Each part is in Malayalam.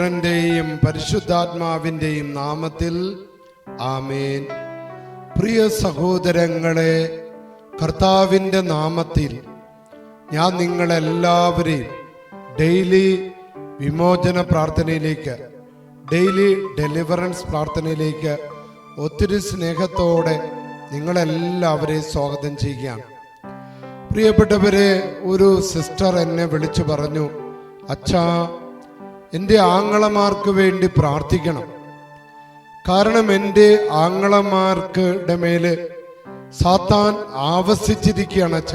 പുത്രന്റെയും പരിശുദ്ധാത്മാവിന്റെയും നാമത്തിൽ ആമേൻ. പ്രിയ സഹോദരങ്ങളെ കർത്താവിന്റെ നാമത്തിൽ ഞാൻ നിങ്ങളെല്ലാവരെയും ഡെയിലി വിമോചന പ്രാർത്ഥനയിലേക്ക് ഡെയിലി ഡെലിവറൻസ് പ്രാർത്ഥനയിലേക്ക് ഒത്തിരി സ്നേഹത്തോടെ നിങ്ങളെല്ലാവരെയും സ്വാഗതം ചെയ്യുകയാണ്. പ്രിയപ്പെട്ടവരെ ഒരു സിസ്റ്റർ എന്നെ വിളിച്ചു പറഞ്ഞു അച്ഛാ എന്റെ ആങ്ങളമാർക്ക് വേണ്ടി പ്രാർത്ഥിക്കണം. കാരണം എന്റെ ആങ്ങളമാർക്കുടെ മേൽ സാത്താൻ ആവസിച്ചിരിക്കുകയാണ് അച്ഛ.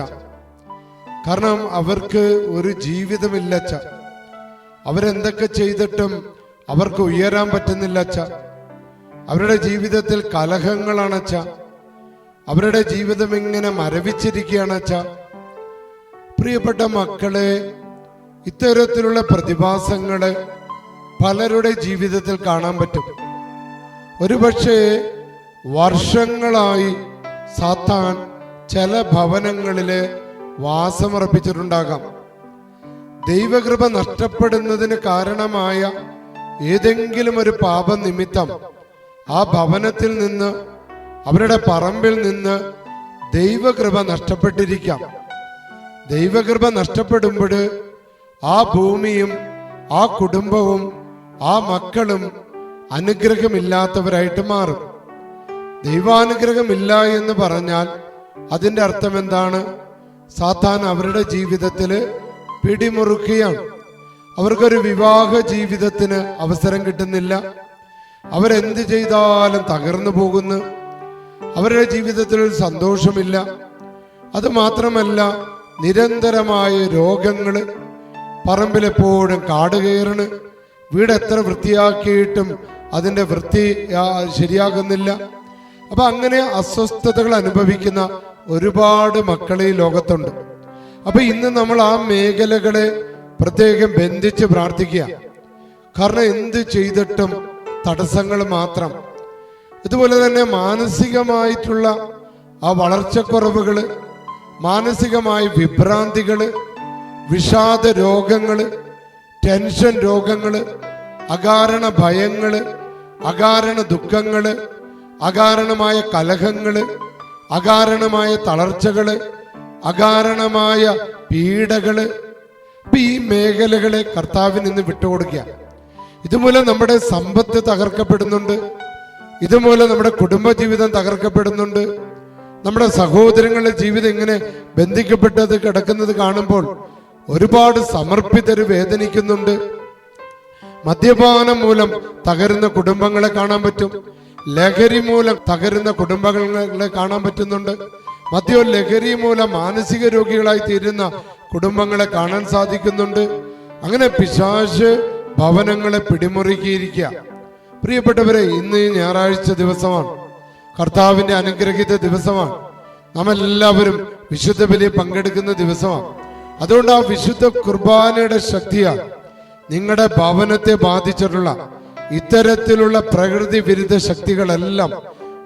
കാരണം അവർക്ക് ഒരു ജീവിതമില്ല അച്ഛ. അവരെന്തൊക്കെ ചെയ്തിട്ടും അവർക്ക് ഉയരാൻ പറ്റുന്നില്ല അച്ഛ. അവരുടെ ജീവിതത്തിൽ കലഹങ്ങളാണ് അച്ഛ. അവരുടെ ജീവിതം ഇങ്ങനെ മരവിച്ചിരിക്കുകയാണ് അച്ഛ. പ്രിയപ്പെട്ട മക്കളെ ഇത്തരത്തിലുള്ള പ്രതിഭാസങ്ങൾ പലരുടെ ജീവിതത്തിൽ കാണാൻ പറ്റും. ഒരുപക്ഷെ വർഷങ്ങളായി സാത്താൻ ചില ഭവനങ്ങളിൽ വാസമർപ്പിച്ചിട്ടുണ്ടാകാം ദൈവകൃപ നഷ്ടപ്പെടുന്നതിന് കാരണമായ ഏതെങ്കിലും ഒരു പാപനിമിത്തം ആ ഭവനത്തിൽ നിന്ന് അവരുടെ പറമ്പിൽ നിന്ന് ദൈവകൃപ നഷ്ടപ്പെട്ടിരിക്കാം. ദൈവകൃപ നഷ്ടപ്പെടുമ്പോൾ ആ ഭൂമിയും ആ കുടുംബവും ആ മക്കളും അനുഗ്രഹമില്ലാത്തവരായിട്ട് മാറും. ദൈവാനുഗ്രഹമില്ല എന്ന് പറഞ്ഞാൽ അതിന്റെ അർത്ഥം എന്താണ്? സാത്താൻ അവരുടെ ജീവിതത്തിൽ പിടിമുറുക്കുകയാണ്. അവർക്കൊരു വിവാഹ ജീവിതത്തിന് അവസരം കിട്ടുന്നില്ല. അവരെന്ത് ചെയ്താലും തകർന്നു പോകുന്നു. അവരുടെ ജീവിതത്തിൽ ഒരു സന്തോഷമില്ല. അത് മാത്രമല്ല നിരന്തരമായ രോഗങ്ങൾ പറമ്പിലെപ്പോഴും കാട് കയറണ് വീട് എത്ര വൃത്തിയാക്കിയിട്ടും അതിന്റെ വൃത്തി ശരിയാകുന്നില്ല. അപ്പൊ അങ്ങനെ അസ്വസ്ഥതകൾ അനുഭവിക്കുന്ന ഒരുപാട് മക്കൾ ഈ ലോകത്തുണ്ട്. അപ്പൊ ഇന്ന് നമ്മൾ ആ മേഖലകളെ പ്രത്യേകം ബന്ധിച്ച് പ്രാർത്ഥിക്കുക. കാരണം എന്ത് ചെയ്തിട്ടും തടസ്സങ്ങൾ മാത്രം. ഇതുപോലെ തന്നെ മാനസികമായിട്ടുള്ള ആ വളർച്ചക്കുറവുകൾ മാനസികമായ വിഭ്രാന്തികൾ വിഷാദ രോഗങ്ങൾ ടെൻഷൻ രോഗങ്ങൾ അകാരണ ഭയങ്ങൾ അകാരണ ദുഃഖങ്ങൾ അകാരണമായ കലഹങ്ങൾ അകാരണമായ തളർച്ചകൾ അകാരണമായ പീഡകൾ. ഇപ്പം ഈ മേഖലകളെ കർത്താവിന് ഇന്ന് വിട്ടുകൊടുക്കുക. ഇതുമൂലം നമ്മുടെ സമ്പത്ത് തകർക്കപ്പെടുന്നുണ്ട്. ഇതുമൂലം നമ്മുടെ കുടുംബജീവിതം തകർക്കപ്പെടുന്നുണ്ട്. നമ്മുടെ സഹോദരങ്ങളുടെ ജീവിതം ഇങ്ങനെ ബന്ധിക്കപ്പെട്ടത് കിടക്കുന്നത് കാണുമ്പോൾ ഒരുപാട് സമർപ്പിതര് വേദനിക്കുന്നുണ്ട്. മദ്യപാനം മൂലം തകരുന്ന കുടുംബങ്ങളെ കാണാൻ പറ്റും. ലഹരി മൂലം തകരുന്ന കുടുംബങ്ങളെ കാണാൻ പറ്റുന്നുണ്ട്. മദ്യവും ലഹരി മൂലം മാനസിക രോഗികളായി തീരുന്ന കുടുംബങ്ങളെ കാണാൻ സാധിക്കുന്നുണ്ട്. അങ്ങനെ പിശാശ് ഭവനങ്ങളെ പിടിമുറുക്കിയിരിക്കുക. പ്രിയപ്പെട്ടവരെ ഇന്ന് ഞായറാഴ്ച ദിവസമാണ്. കർത്താവിന്റെ അനുഗ്രഹിത ദിവസമാണ്. നാം എല്ലാവരും വിശുദ്ധ ബലി പങ്കെടുക്കുന്ന ദിവസമാണ്. അതുകൊണ്ട് ആ വിശുദ്ധ കുർബാനയുടെ ശക്തിയാണ് നിങ്ങളുടെ ഭവനത്തെ ബാധിച്ചിട്ടുള്ള ഇത്തരത്തിലുള്ള പ്രകൃതി വിരുദ്ധ ശക്തികളെല്ലാം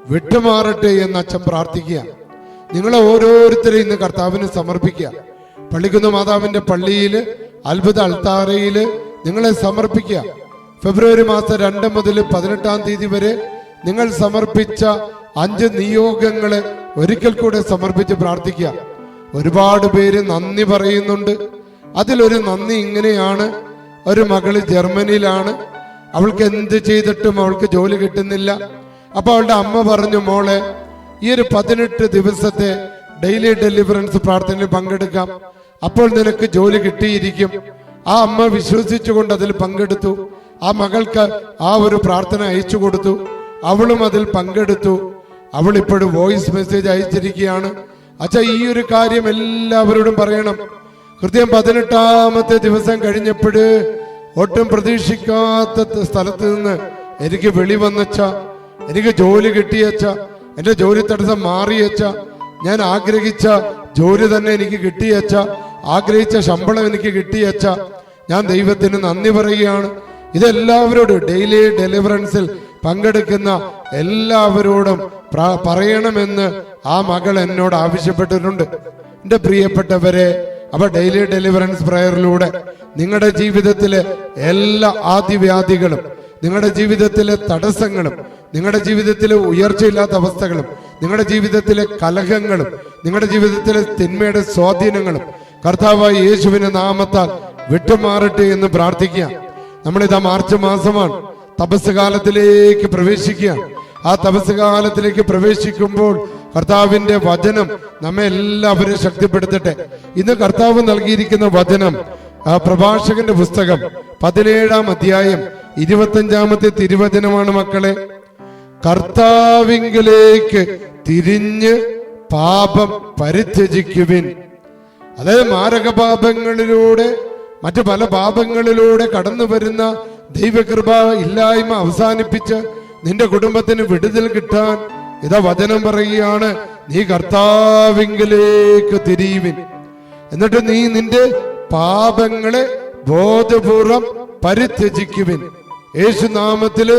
വിട്ടുമാറട്ടെ എന്ന് അച്ഛൻ പ്രാർത്ഥിക്കുക. നിങ്ങളെ ഓരോരുത്തരെയും ഇന്ന് കർത്താവിന് സമർപ്പിക്കുക. പള്ളിക്കുന്ന മാതാവിന്റെ പള്ളിയിൽ അത്ഭുത അൾത്താറയിൽ നിങ്ങളെ സമർപ്പിക്കുക. ഫെബ്രുവരി മാസം രണ്ട് മുതൽ പതിനെട്ടാം തീയതി വരെ നിങ്ങൾ സമർപ്പിച്ച അഞ്ച് നിയോഗങ്ങളെ ഒരിക്കൽ കൂടെ സമർപ്പിച്ച് പ്രാർത്ഥിക്കുക. ഒരുപാട് പേര് നന്ദി പറയുന്നുണ്ട്. അതിലൊരു നന്ദി ഇങ്ങനെയാണ്. ഒരു മകൾ ജർമ്മനിയിലാണ്. അവൾക്ക് എന്ത് ചെയ്തിട്ടും അവൾക്ക് ജോലി കിട്ടുന്നില്ല. അപ്പൊ അവളുടെ അമ്മ പറഞ്ഞു മോളെ ഈ ഒരു പതിനെട്ട് ദിവസത്തെ ഡെയിലി ഡെലിവറൻസ് പ്രാർത്ഥനയിൽ പങ്കെടുക്കാം. അപ്പോൾ നിനക്ക് ജോലി കിട്ടിയിരിക്കും. ആ അമ്മ വിശ്വസിച്ചുകൊണ്ട് അതിൽ പങ്കെടുത്തു. ആ മകൾക്ക് ആ ഒരു പ്രാർത്ഥന അയച്ചു കൊടുത്തു. അവളും അതിൽ പങ്കെടുത്തു. അവൾ ഇപ്പോഴും വോയിസ് മെസ്സേജ് അയച്ചിരിക്കുകയാണ്. അച്ഛാ ഈ ഒരു കാര്യം എല്ലാവരോടും പറയണം. കൃത്യം പതിനെട്ടാമത്തെ ദിവസം കഴിഞ്ഞപ്പോഴ് ഒട്ടും പ്രതീക്ഷിക്കാത്ത സ്ഥലത്ത് നിന്ന് എനിക്ക് വെളി വന്നച്ച എനിക്ക് ജോലി കിട്ടിയച്ച എന്റെ ജോലി തടസ്സം മാറിയച്ച ഞാൻ ആഗ്രഹിച്ച ജോലി തന്നെ എനിക്ക് കിട്ടിയച്ച ആഗ്രഹിച്ച ശമ്പളം എനിക്ക് കിട്ടിയച്ച ഞാൻ ദൈവത്തിന് നന്ദി പറയുകയാണ്. ഇതെല്ലാവരോടും ഡെയിലി ഡെലിവറൻസിൽ പങ്കെടുക്കുന്ന എല്ലാവരോടും പറയണമെന്ന് ആ മകൾ എന്നോട് ആവശ്യപ്പെട്ടിട്ടുണ്ട്. എന്റെ പ്രിയപ്പെട്ടവരെ അവ ഡെയിലി ഡെലിവറൻസ് പ്രയറിലൂടെ നിങ്ങളുടെ ജീവിതത്തിലെ എല്ലാ ആദിവ്യാധികളും നിങ്ങളുടെ ജീവിതത്തിലെ തടസ്സങ്ങളും നിങ്ങളുടെ ജീവിതത്തിലെ ഉയർച്ചയില്ലാത്ത അവസ്ഥകളും നിങ്ങളുടെ ജീവിതത്തിലെ കലഹങ്ങളും നിങ്ങളുടെ ജീവിതത്തിലെ തിന്മയുടെ സ്വാധീനങ്ങളും കർത്താവായ യേശുവിന്റെ നാമത്താൽ വിട്ടുമാറട്ടെ എന്ന് പ്രാർത്ഥിക്കുക. നമ്മളിതാ മാർച്ച് മാസമാണ്. തപസ് കാലത്തിലേക്ക് പ്രവേശിക്കുക. ആ തപസ് കാലത്തിലേക്ക് പ്രവേശിക്കുമ്പോൾ കർത്താവിന്റെ വചനം നമ്മെ എല്ലാവരും ശക്തിപ്പെടുത്തട്ടെ. ഇന്ന് കർത്താവ് നൽകിയിരിക്കുന്ന വചനം ആ പ്രഭാഷകന്റെ പുസ്തകം പതിനേഴാം അധ്യായം ഇരുപത്തഞ്ചാമത്തെ തിരുവചനമാണ് മക്കളെ. കർത്താവിങ്കിലേക്ക് തിരിഞ്ഞ് പാപം പരിത്യജിക്കുവിൻ. അതായത് മാരക പാപങ്ങളിലൂടെ മറ്റു പല പാപങ്ങളിലൂടെ കടന്നു വരുന്ന ദൈവകൃപ ഇല്ലായ്മ അവസാനിപ്പിച്ച് നിന്റെ കുടുംബത്തിന് വിടുതൽ കിട്ടാൻ ഇതാ വചനം പറയുകയാണ്. നീ കർത്താവിങ്കിലേക്ക് തിരിയുവിൻ എന്നിട്ട് നീ നിന്റെ പാപങ്ങളെ ബോധപൂർവം പരിത്യജിക്കുവിൻ. യേശുനാമത്തിൽ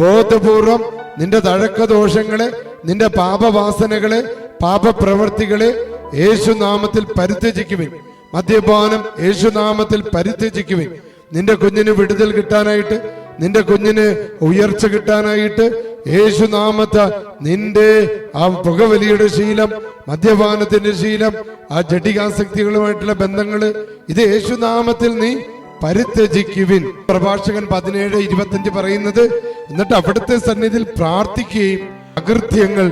ബോധപൂർവം നിന്റെ തഴക്കദോഷങ്ങളെ നിന്റെ പാപവാസനകളെ പാപപ്രവർത്തികളെ യേശുനാമത്തിൽ പരിത്യജിക്കുവിൻ. മദ്യപാനം യേശുനാമത്തിൽ പരിത്യജിക്കുവിൻ. നിന്റെ കുഞ്ഞിന് വിടുതൽ കിട്ടാനായിട്ട് നിന്റെ കുഞ്ഞിന് ഉയർച്ച കിട്ടാനായിട്ട് യേശുനാമത്ത നിന്റെ ആ പുകവലിയുടെ ശീലം മദ്യപാനത്തിന്റെ ശീലം ആ ജഡികാസക്തികളുമായിട്ടുള്ള ബന്ധങ്ങൾ ഇത് യേശുനാമത്തിൽ നീ പരിത്യജിക്കുവിൻ. പ്രഭാഷകൻ പതിനേഴ് ഇരുപത്തഞ്ച് പറയുന്നത് എന്നിട്ട് അവിടുത്തെ സന്നിധിയിൽ പ്രാർത്ഥിക്കുകയും അകൃത്യങ്ങൾ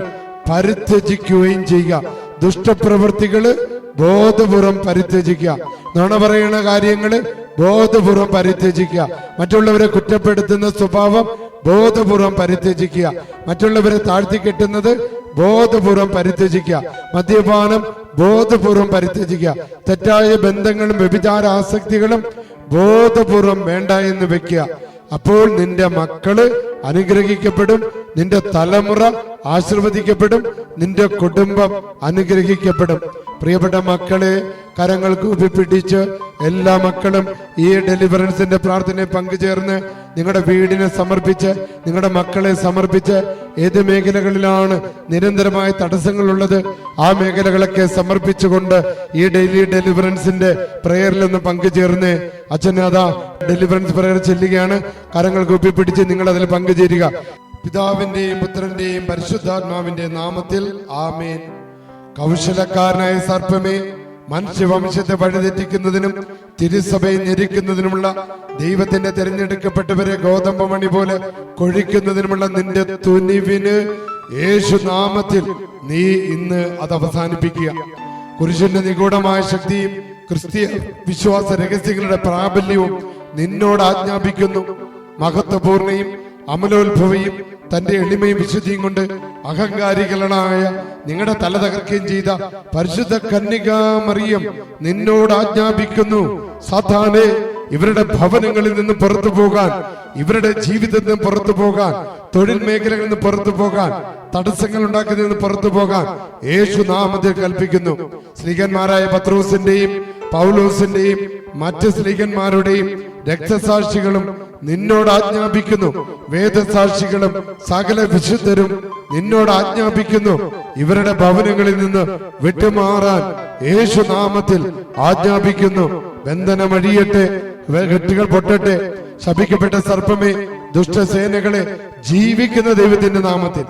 പരിത്യജിക്കുകയും ചെയ്യുക. ദുഷ്ടപ്രവൃത്തികൾ ബോധപൂർവം പരിത്യജിക്കുക. നുണ പറയുന്ന കാര്യങ്ങൾ ബോധപൂർവം പരിത്യജിക്കുക. മറ്റുള്ളവരെ കുറ്റപ്പെടുത്തുന്ന സ്വഭാവം ബോധപൂർവം പരിത്യജിക്കുക. മറ്റുള്ളവരെ താഴ്ത്തിക്കെട്ടുന്നത് ബോധപൂർവം പരിത്യജിക്കുക. മദ്യപാനം ബോധപൂർവം പരിത്യജിക്കുക. തെറ്റായ ബന്ധങ്ങളും വ്യഭിചാര ആസക്തികളും ബോധപൂർവം വേണ്ട എന്ന് വെക്കുക. അപ്പോൾ നിന്റെ മക്കൾ അനുഗ്രഹിക്കപ്പെടും നിന്റെ തലമുറ ആശീർവദിക്കപ്പെടും നിന്റെ കുടുംബം അനുഗ്രഹിക്കപ്പെടും. പ്രിയപ്പെട്ട മക്കളെ കരങ്ങൾ കൂപ്പിപ്പിടിച്ച് എല്ലാ മക്കളും ഈ ഡെലിവറൻസിന്റെ പ്രാർത്ഥനയെ പങ്കുചേർന്ന് നിങ്ങളുടെ വീടിനെ സമർപ്പിച്ച് നിങ്ങളുടെ മക്കളെ സമർപ്പിച്ച് ഏത് മേഖലകളിലാണ് നിരന്തരമായ തടസ്സങ്ങളുള്ളത് ആ മേഖലകളൊക്കെ സമർപ്പിച്ചുകൊണ്ട് ഈ ഡെയിലി ഡെലിവറൻസിന്റെ പ്രയറിൽ ഒന്ന് പങ്കുചേർന്ന് അച്ഛനാഥ ഡെലിവറൻസ് പ്രേയർ ചെല്ലുകയാണ് കരങ്ങൾ കൂപ്പിപ്പിടിച്ച് നിങ്ങൾ അതിൽ പങ്കുചേരുക. പിതാവിന്റെയും പുത്രന്റെയും പരിശുദ്ധാത്മാവിന്റെ നാമത്തിൽ ആമേൻ. കൗശലക്കാരനായ സർപ്പമേ മനുഷ്യവംശത്തെ വഴിതെറ്റിക്കുന്നതിനും തിരുസഭയെ ഞെരിക്കുന്നതിനുമുള്ള ദൈവത്തിന്റെ തിരഞ്ഞെടുക്കപ്പെട്ടവരെ ഗോതമ്പ മണി പോലെ കൊഴിക്കുന്നതിനുമുള്ള നിന്റെ തുനിവിന് യേശു നാമത്തിൽ നീ ഇന്ന് അത് അവസാനിപ്പിക്കുക. കുരിശിന്റെ നിഗൂഢമായ ശക്തിയും ക്രിസ്തീയ വിശ്വാസ രഹസ്യങ്ങളുടെ പ്രാബല്യവും നിന്നോട് ആജ്ഞാപിക്കുന്നു. മഹത്വപൂർണയും അമലോത്ഭവയും തന്റെ എളിമയും വിശുദ്ധിയും കൊണ്ട് അഹങ്കാരികളായ നിങ്ങളുടെ തല തകർക്കുകയും ചെയ്ത പരിശുദ്ധ കന്യകാമറിയം നിന്നോട് ആജ്ഞാപിക്കുന്നു. സാധാനെ ഇവരുടെ ഭവനങ്ങളിൽ നിന്ന് പുറത്തു പോകാൻ ഇവരുടെ ജീവിതത്തിൽ നിന്ന് പുറത്തു പോകാൻ തൊഴിൽ മേഖലകളിൽ നിന്ന് പുറത്തു പോകാൻ തടസ്സങ്ങൾ ഉണ്ടാക്കുന്നതിൽ നിന്ന് പുറത്തു പോകാൻ യേശു നാമത്തിൽ കൽപ്പിക്കുന്നു. സ്ത്രീകന്മാരായ പത്രോസിന്റെയും പൗലോസിന്റെയും മറ്റ് സ്ത്രീകന്മാരുടെയും രക്തസാക്ഷികളും നിന്നോട് ആജ്ഞാപിക്കുന്നു. വേദസാക്ഷികളും സകല വിശുദ്ധരും നിന്നോട് ആജ്ഞാപിക്കുന്നു. ഇവരുടെ ഭവനങ്ങളിൽ നിന്ന് വിട്ടുമാറാൻ യേശു നാമത്തിൽ ആജ്ഞാപിക്കുന്നു. ബന്ധനമഴിയട്ടെ കെട്ടുകൾ പൊട്ടട്ടെ ശപിക്കപ്പെട്ട സർപ്പമേ ദുഷ്ടസേനകളെ ജീവിക്കുന്ന ദൈവത്തിന്റെ നാമത്തിൽ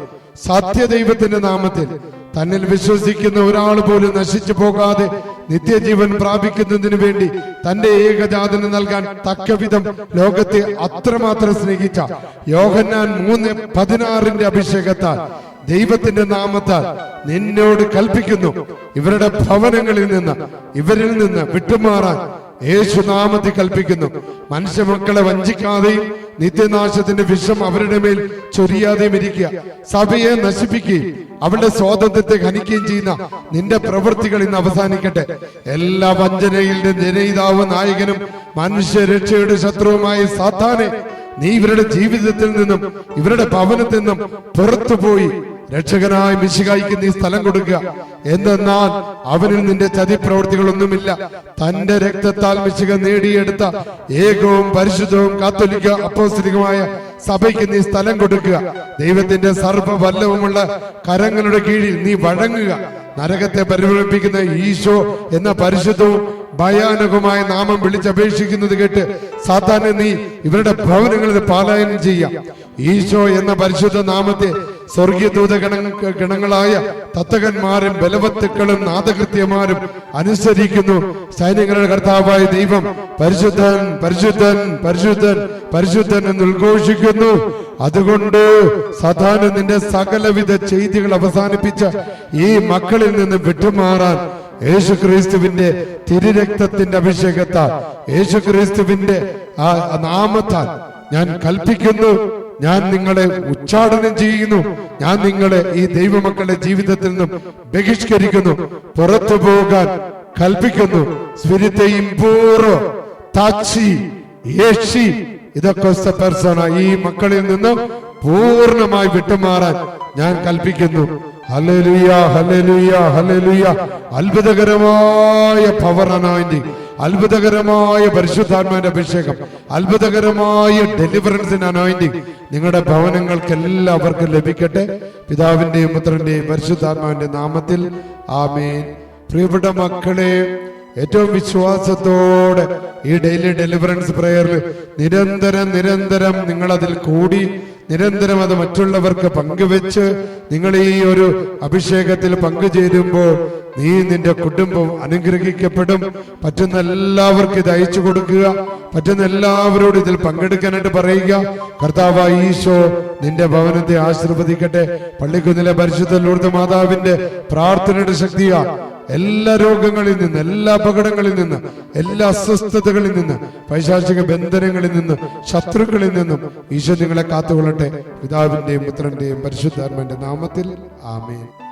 സത്യ ദൈവത്തിന്റെ നാമത്തിൽ തന്നിൽ വിശ്വസിക്കുന്ന ഒരാൾ പോലും നശിച്ചു പോകാതെ നിത്യജീവൻ പ്രാപിക്കുന്നതിന് വേണ്ടി തന്റെ ഏകജാതന് നൽകാൻ തക്കവിധം ലോകത്തെ അത്രമാത്രം സ്നേഹിച്ച യോഹന്നാൻ മൂന്ന് പതിനാറിന്റെ അഭിഷേകത്താൽ ദൈവത്തിന്റെ നാമത്താൽ നിന്നോട് കൽപ്പിക്കുന്നു. ഇവരുടെ ഭവനങ്ങളിൽ നിന്ന് ഇവരിൽ നിന്ന് വിട്ടുമാറാൻ യേശു നാമത്തിൽ കൽപ്പിക്കുന്നു. മനുഷ്യമക്കളെ വഞ്ചിക്കാതെയും നിത്യനാശത്തിന്റെ വിഷം അവരുടെ മേൽ ചൊരിയാതെയും ഇരിക്കുക. സഭയെ നശിപ്പിക്കുകയും അവരുടെ സ്വാതന്ത്ര്യത്തെ ഹനിക്കുകയും ചെയ്യുന്ന നിന്റെ പ്രവൃത്തികൾ ഇന്ന് അവസാനിക്കട്ടെ. എല്ലാ വഞ്ചനയിലെ ജനയിതാവ് നായകനും മനുഷ്യരക്ഷയുടെ ശത്രുവുമായ സാത്താനെ നീ ഇവരുടെ ജീവിതത്തിൽ നിന്നും ഇവരുടെ ഭവനത്തിൽ നിന്നും പുറത്തുപോയി രക്ഷകനായ മിശികായിക്ക് നീ സ്ഥലം കൊടുക്കുക. എന്തെന്നാൽ അവനിൽ നിന്റെ ചതിപ്രവൃത്തികളൊന്നുമില്ല. തന്റെ രക്തത്താൽ മിശിക നേടിയെടുത്ത ഏകവും പരിശുദ്ധവും കാത്തോലിക്ക അപ്പോസ്തികമായ സഭയ്ക്ക് നീ സ്ഥലം കൊടുക്കുക. ദൈവത്തിന്റെ സർവവല്ലവുമുള്ള കരങ്ങളുടെ കീഴിൽ നീ വഴങ്ങുക. നരകത്തെ പരിഭ്രമിപ്പിക്കുന്ന ഈശോ എന്ന പരിശുദ്ധവും ഭയാനകമായ നാമം വിളിച്ചപേക്ഷിക്കുന്നത് കേട്ട് സാത്താനെ നീ ഇവരുടെ ഭവനങ്ങളിൽ പാലായനം ചെയ്യാം ഈശോ എന്ന പരിശുദ്ധ നാമത്തെ സ്വർഗീയ ദൂത ഗണങ്ങളായ തത്തകന്മാരും ബലവത്തുക്കളും നാദകൃത്യമാരും അനുസരിക്കുന്നു. സൈന്യങ്ങളുടെ കർത്താവായ ദൈവം പരിശുദ്ധൻ പരിശുദ്ധൻ പരിശുദ്ധൻ പരിശുദ്ധൻ എന്ന് ഉദ്ഘോഷിക്കുന്നു. അതുകൊണ്ട് സദാന നിന്റെ സകലവിധ ചെയ്തികൾ അവസാനിപ്പിച്ച ഈ മക്കളിൽ നിന്ന് വിട്ടുമാറാൻ യേശു ക്രിസ്തുവിന്റെ തിരുരക്തത്തിന്റെ അഭിഷേകത്താൽ യേശു ക്രിസ്തുവിന്റെ ആ നാമത്താൽ ഞാൻ കൽപ്പിക്കുന്നു. ഞാൻ നിങ്ങളെ ഉച്ചാടനം ചെയ്യുന്നു. ഞാൻ നിങ്ങളെ ഈ ദൈവമക്കളുടെ ജീവിതത്തിൽ നിന്നും ബഹിഷ്കരിക്കുന്നു. പുറത്തു പോകാൻ കൽപ്പിക്കുന്നു. താച്ചി യേശി ഇതൊക്കെ ഈ മക്കളിൽ നിന്നും പൂർണമായി വിട്ടുമാറാൻ ഞാൻ കൽപ്പിക്കുന്നു. ഹല്ലേലൂയ ഹല്ലേലൂയ ഹല്ലേലൂയ. അത്ഭുതകരമായ പവർ അനോയിന്റിംഗ് അത്ഭുതകരമായ പരിശുദ്ധാത്മാവിന്റെ അഭിഷേകം അത്ഭുതകരമായ ഡെലിവറൻസിന് അനോയിന്റി നിങ്ങളുടെ ഭവനങ്ങൾക്ക് എല്ലാവർക്കും ലഭിക്കട്ടെ. പിതാവിന്റെയും പുത്രന്റെയും പരിശുദ്ധാത്മാവിന്റെ നാമത്തിൽ. ആമേൻ. പ്രിയപ്പെട്ട മക്കളെ ഏറ്റവും വിശ്വാസത്തോടെ ഈ ഡെയിലി ഡെലിവറൻസ് പ്രേയറിൽ നിരന്തരം നിരന്തരം നിങ്ങളതിൽ കൂടി നിരന്തരം അത് മറ്റുള്ളവർക്ക് പങ്കുവെച്ച് നിങ്ങൾ ഈ ഒരു അഭിഷേകത്തിൽ പങ്കുചേരുമ്പോൾ നീ നിന്റെ കുടുംബം അനുഗ്രഹിക്കപ്പെടും. പറ്റുന്ന എല്ലാവർക്കും ഇത് അയച്ചു കൊടുക്കുക. പറ്റുന്ന എല്ലാവരോടും ഇതിൽ പങ്കെടുക്കാനായിട്ട് പറയുക. കർത്താവ് ഈശോ നിന്റെ ഭവനത്തെ ആശീർവദിക്കട്ടെ. പള്ളിക്കുന്നിലെ പരിശുദ്ധ ലൂർദ് മാതാവിന്റെ പ്രാർത്ഥനയുടെ ശക്തിയാ. എല്ലാ രോഗങ്ങളിൽ നിന്ന് എല്ലാ അപകടങ്ങളിൽ നിന്ന് എല്ലാ അസ്വസ്ഥതകളിൽ നിന്ന് പൈശാചിക ബന്ധനങ്ങളിൽ നിന്ന് ശത്രുക്കളിൽ നിന്നും ഈശോ നിങ്ങളെ കാത്തുകൊള്ളട്ടെ. പിതാവിന്റെയും പുത്രന്റെയും പരിശുദ്ധാത്മന്റെ നാമത്തിൽ. ആമേൻ.